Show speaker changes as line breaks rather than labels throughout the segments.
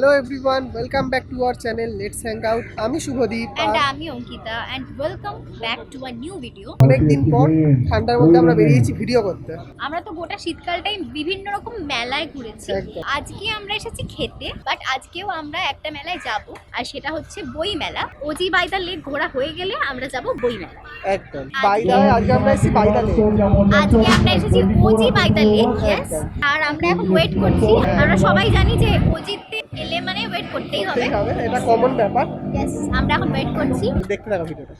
Hello everyone welcome back to our channel let's hang out আমি Subhadeep
And
আর
আমি Ankita and welcome back to a new video.
অনেকদিন পর ঠান্ডার মধ্যে আমরা বেরিয়েছি ভিডিও করতে।
আমরা তো গোটা শীতকালটাই বিভিন্ন রকম মেলায় ঘুরেছি। আজকে আমরা এসেছি খেতে বাট আজকেও আমরা একটা মেলায় যাব আর সেটা হচ্ছে বই মেলা। অজি বাইদা লেক ঘোরা হয়ে গেলে আমরা যাব বই মেলা।
একদম। বাইদা হয়ে আজকে আমরা এসেছি বাইদা লেক
আজকে আমরা এসেছি অজি বাইদা লেক আর আমরা এখন ওয়েট করছি। আমরা সবাই জানি যে অজিতে এলে মানে ওয়েট করতেই হবে।
এটা কমন ব্যাপার।
यस আমরা এখন ওয়েট করছি।
দেখতে থাকো ভিডিওটা।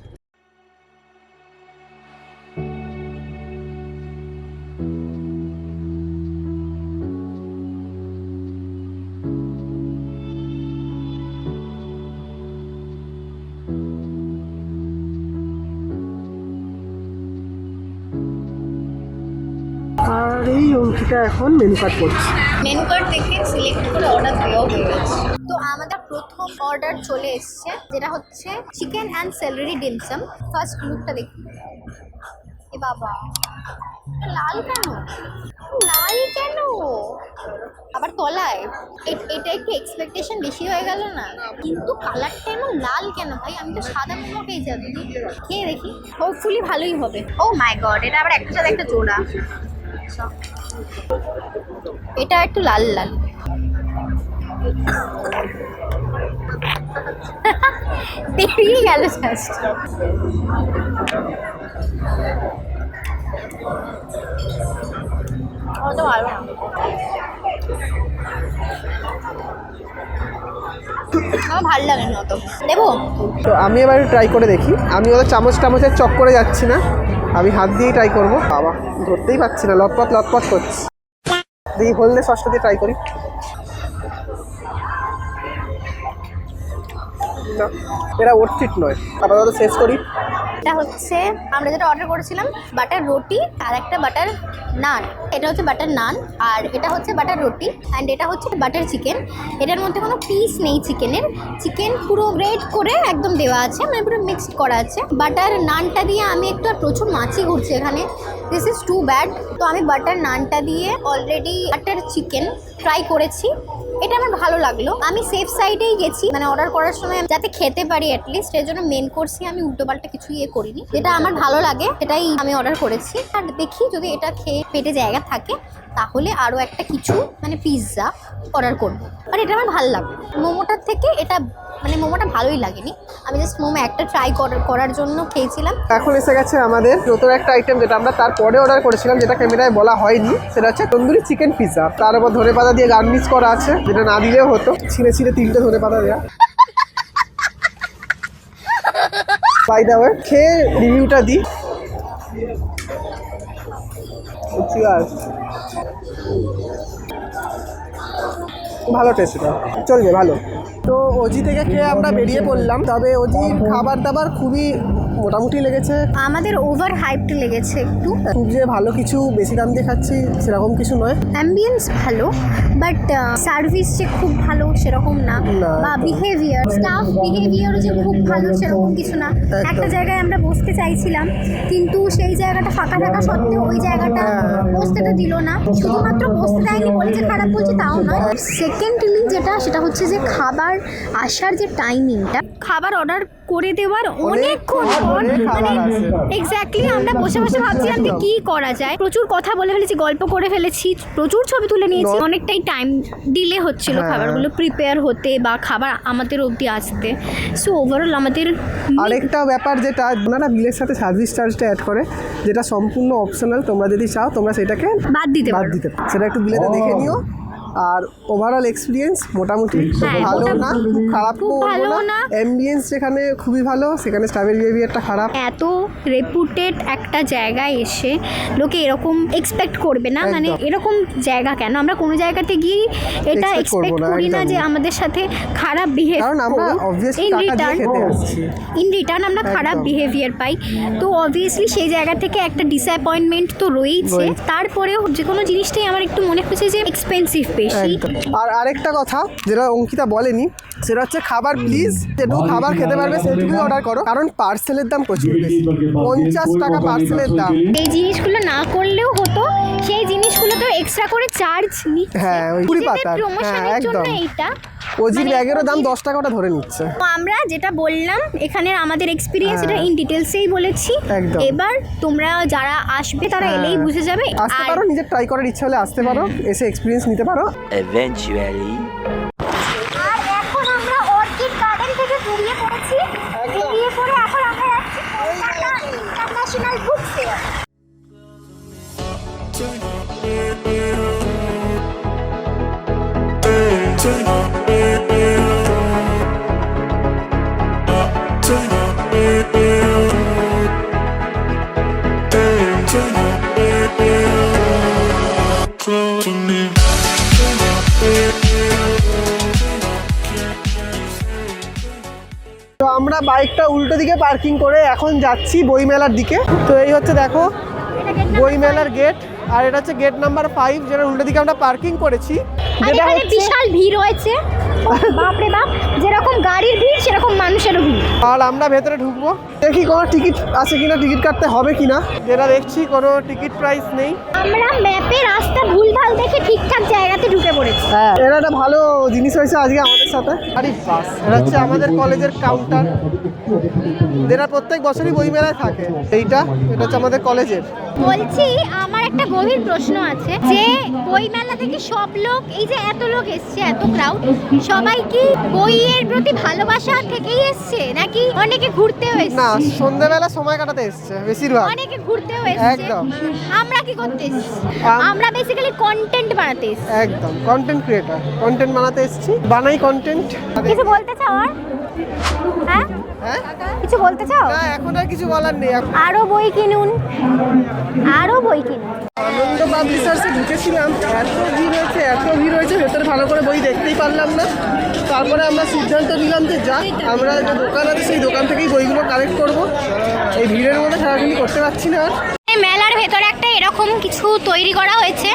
অঙ্কিতা এখন মেনু কার্ড করছে।
মেনু কার্ড দেখে সিলেক্ট করে অর্ডার দেওয়া হয়ে গেছে। তো আমাদের প্রথম অর্ডার চলে এসেছে, যেটা হচ্ছে chicken and celery dimsum first লুকটা দেখি। এ বাবা লাল কেন? লাল কেন? আবার তলায়। এটা একটু এক্সপেকটেশন বেশি হয়ে গেল না? কিন্তু কালারটা এমন লাল কেন ভাই? আমি তো সাদা মোমো খেয়ে যাবি খেয়ে দেখি। হোপফুলি ভালোই হবে। ও মাই গড এটা আবার একটা সাথে একটা জোড়া। এটা একটু লাল লাল। বেরিয়ে গেল
আমি এবার ট্রাই করে দেখি। আমি ওদের চামচ টামচের চক করে যাচ্ছি না। আমি হাত দিয়েই ট্রাই করব। বাবা, ধরতেই পারছি না, লটপট লটপট করছি। দেখি হলদে সসটা দিয়ে ট্রাই করি। না এটা ওর ফিট নয়। আপাতত শেষ করি।
এটা হচ্ছে, আমরা যেটা অর্ডার করেছিলাম বাটার রুটি আর একটা বাটার নান এটা হচ্ছে বাটার নান আর এটা হচ্ছে বাটার রুটি অ্যান্ড এটা হচ্ছে বাটার চিকেন এটার মধ্যে কোনো পিস নেই চিকেনের চিকেন পুরো গ্রেড করে একদম দেওয়া আছে মানে পুরো মিক্সড করা আছে। বাটার নানটা দিয়ে আমি একটু, আর প্রচুর মাছি ঘুরছে এখানে। দিস ইজ টু ব্যাড তো আমি বাটার নানটা দিয়ে অলরেডি বাটার চিকেন ট্রাই করেছি। এটা আমার ভালো লাগল। আমি সেফ সাইডেই গেছি। মানে অর্ডার করার সময় যাতে খেতে পারি অ্যাটলিস্ট এর জন্য মেন কোর্সে আমি উল্টোপাল্টা কিছু ইয়ে করিনি। যেটা আমার ভালো লাগে, সেটাই আমি অর্ডার করেছি। আর দেখি যদি এটা খেয়ে পেটে জায়গা থাকে, তাহলে আরও একটা কিছু মানে পিৎজা অর্ডার করব। আর এটা আমার ভালো লাগল। মোমোটার থেকে এটা মানে মোমোটা ভালোই লাগেনি। আমি জাস্ট মোমো একটা ট্রাই করার জন্য খেয়েছিলাম।
এখন এসে গেছে আমাদের নতুন একটা আইটেম যেটা আমরা তারপরে অর্ডার করেছিলাম, যেটা ক্যামেরায় বলা হয়নি। সেটা হচ্ছে তন্দুরি চিকেন পিৎজা তার উপর ধনে পাতা দিয়ে গার্নিশ করা আছে, যেটা না দিলেও হতো। ছিঁড়ে ছিঁড়ে তিনটে ধনে পাতা দেওয়া বাই দা ওয়ে খেয়ে রিভিউটা দিই। ভালো টেস্ট চলবে, ভালো। তো অজি থেকে খেয়ে আমরা বেরিয়ে পড়লাম। তবে ওজির খাবার দাবার খুবই মোটামুটি লেগেছে।
আমাদের ওভার হাইপড লেগেছে একটু।
খুব যে ভালো কিছু বেশি দাম দিয়ে খাচ্ছি সেরকম কিছু নয়।
অ্যাম্বিয়েন্স ভালো বাট সার্ভিস যে খুব ভালো সেরকম না বা। বিহেভিয়ার স্টাফ বিহেভিয়ারও যে খুব ভালো সেরকম কিছু না। একটা জায়গায় আমরা বসতে চাইছিলাম কিন্তু সেই জায়গাটা ফাঁকা থাকা সত্ত্বেও ওই জায়গাটা
হ্যাঁ।
বসতেটা দিল না। শুধুমাত্র বসতে দেয়নি বলে যে খারাপ বলছে তাও নয়। সেকেন্ডলি যেটা সেটা হচ্ছে যে খাবার আসার যে টাইমিংটা খাবার অর্ডার করে দেওয়ার অনেকক্ষণ পর মানে এক্স্যাক্টলি আমরা বসে বসে ভাবছিলাম যে। কি করা যায়। প্রচুর কথা বলে ফেলেছি গল্প করে ফেলেছি প্রচুর ছবি তুলে নিয়েছি। অনেকটাই টাইম ডিলে হচ্ছিল
হ্যাঁ।
খাবারগুলো প্রিপেয়ার হতে বা খাবার আমাদের অবধি আসতে। সো ওভারঅল আমাদের
আরেকটা ব্যাপার যেটা ওনারা বিলের সাথে সার্ভিস চার্জটা অ্যাড করে যেটা সম্পূর্ণ অপশনাল তোমরা যদি চাও তোমরা সেটাকে
বাদ দিতে
বাদ দিতে সেটা একটু বিলেতে দেখে নিও। আর ওভারঅল এক্সপিরিয়েন্স মোটামুটি
হ্যাঁ,
ভালো না খুব খারাপ
খুব ভালো না।
অ্যাম্বিয়েন্স যেখানে খুবই ভালো সেখানে স্টাফের বিহেভিয়ারটা খারাপ।
এত রেপুটেড একটা জায়গায় এসে লোকে এরকম এক্সপেক্ট করবে না মানে এরকম জায়গা কেন? আমরা কোনো জায়গাতে গিয়ে এটা এক্সপেক্ট করি না যে আমাদের সাথে খারাপ বিহেভ
কারণ আমরা obviously
ইন
টাকা দিয়ে
রিটার্ন
খেতে আসছি।
ইন রিটার্ন আমরা খারাপ বিহেভিয়ার পাই। তো অবভিয়াসলি সেই জায়গা থেকে একটা ডিসঅ্যাপয়েন্টমেন্ট তো রয়েছে
রয়েছে।
তারপরেও যে কোনো জিনিসটাই আমার একটু মনে হচ্ছে যে এক্সপেন্সিভ বেশি।
একদম। আর আরেকটা কথা যেটা অঙ্কিতা বলেনি সেটা হচ্ছে খাবার প্লিজ যেটুকু খাবার খেতে পারবে সেটুকুই অর্ডার করো। কারণ পার্সেলের দাম প্রচুর বেশি। পঞ্চাশ টাকা পার্সেলের দাম।
এই জিনিসগুলো না করলেও হতো সেই জিনিসগুলো তো এক্সট্রা করে চার্জ নিচ্ছে।
হ্যাঁ, ওই কুড়ি।
প্রমোশনের
হ্যাঁ, একদম।
এইটা।
ওজির
মানে
ব্যাগেরও দাম দশ টাকা ওটা ধরে নিচ্ছে।
তো আমরা যেটা বললাম এখানে আমাদের এক্সপিরিয়েন্স
হ্যাঁ।
এটা ইন ডিটেলসেই বলেছি।
একদম।
এবার তোমরা যারা আসবে তারা
হ্যাঁ।
এলেই বুঝে যাবে।
আসতে পারো নিজের ট্রাই করার ইচ্ছা হলে আসতে পারো এসে এক্সপিরিয়েন্স নিতে পারো।
Eventually.
আর এখন আমরা অর্কিড গার্ডেন থেকে বেরিয়ে পড়েছি। বেরিয়ে পড়ে এখন আমরা যাচ্ছি ইন্টারন্যাশনাল বুক ফেয়ার
তো আমরা বাইকটা উল্টো দিকে পার্কিং করে এখন যাচ্ছি বইমেলার দিকে। তো এই হচ্ছে দেখো বইমেলার গেট আর এটা হচ্ছে গেট নাম্বার ফাইভ যেটা উল্টো দিকে আমরা পার্কিং করেছি। যেটা হচ্ছে
বিশাল ভিড় হয়েছে বাপরে বাপ যেরকম গাড়ির ভিড় সেরকম মানুষেরও ভিড়।
আর আমরা ভেতরে ঢুকবো। দেখি কোনো টিকিট আছে কিনা টিকিট কাটতে হবে কিনা। যেটা দেখছি কোনো টিকিট প্রাইস নেই।
আমরা ম্যাপে রাস্তা ভুলভাল দেখে ঠিকঠাক জায়গাতে ঢুকে পড়েছি।
হ্যাঁ এটা একটা ভালো জিনিস হয়েছে আজকে আমাদের সাথে। আরে বাস এটা হচ্ছে আমাদের কলেজের কাউন্টার এরা প্রত্যেক বছরই বইমেলায় থাকে। এইটা এটা হচ্ছে আমাদের কলেজের।
বলছি আমার একটা গভীর প্রশ্ন আছে। যে বইমেলা থেকে সব লোক এই যে এত লোক এসছে এত ক্রাউড সবাই কি বইয়ের প্রতি ভালোবাসা থেকেই এসছে? নাকি অনেকে ঘুরতেও
না সন্ধ্যাবেলা সময় কাটাতে এসছে বেশিরভাগ।
অনেকে ঘুরতেও এসছে।
একদম।
আমরা কি করতে এসছি? আমরা বেসিক্যালি কন্টেন্ট বানাতে এসছি।
একদম কন্টেন্ট ক্রিয়েটর কন্টেন্ট বানাতে এসেছি। বানাই কন্টেন্ট
কিছু বলতে চাও আর? হ্যাঁ?
হ্যাঁ?
কিছু বলতে চাও?
না এখন আর কিছু বলার নেই
আরও বই কিনুন। আরও বই কিনুন।
আনন্দ পাবলিশার্সে ঢুকেছিলাম। এত ভিড় হয়েছে এত ভিড় হয়েছে ভেতরে ভালো করে বই দেখতেই পারলাম না। তারপরে আমরা সিদ্ধান্ত নিলাম যে যা আমরা যে দোকান আছে সেই দোকান থেকেই বইগুলো কালেক্ট করব। এই ভিড়ের মধ্যে সারাদিনই করতে পারছি না
এই মেলার ভেতরে একটা এরকম কিছু তৈরি করা হয়েছে।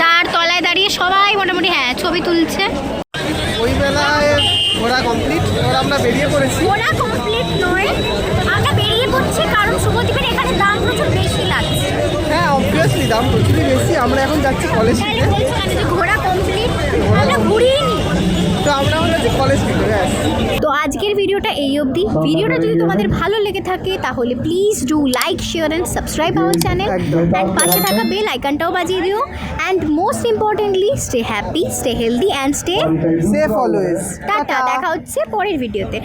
যার
তলায় দাঁড়িয়ে সবাই মোটামুটি হ্যাঁ ছবি তুলছে।
ওই মেলায় ঘোরা কমপ্লিট এবার আমরা বেরিয়ে পড়েছি।
ওরা কমপ্লিট নয়।
প্রচুরই বেশি আমরা এখন যাচ্ছি কলেজ
মানে
তো
আজকের ভিডিওটা এই অবধি। ভিডিওটা যদি তোমাদের ভালো লেগে থাকে তাহলে please do like share and subscribe our channel and পাশে থাকা বেল আইকনটাও বাজিয়ে দিও। And most importantly stay happy stay healthy and stay
safe always
tata দেখা হচ্ছে পরের ভিডিওতে।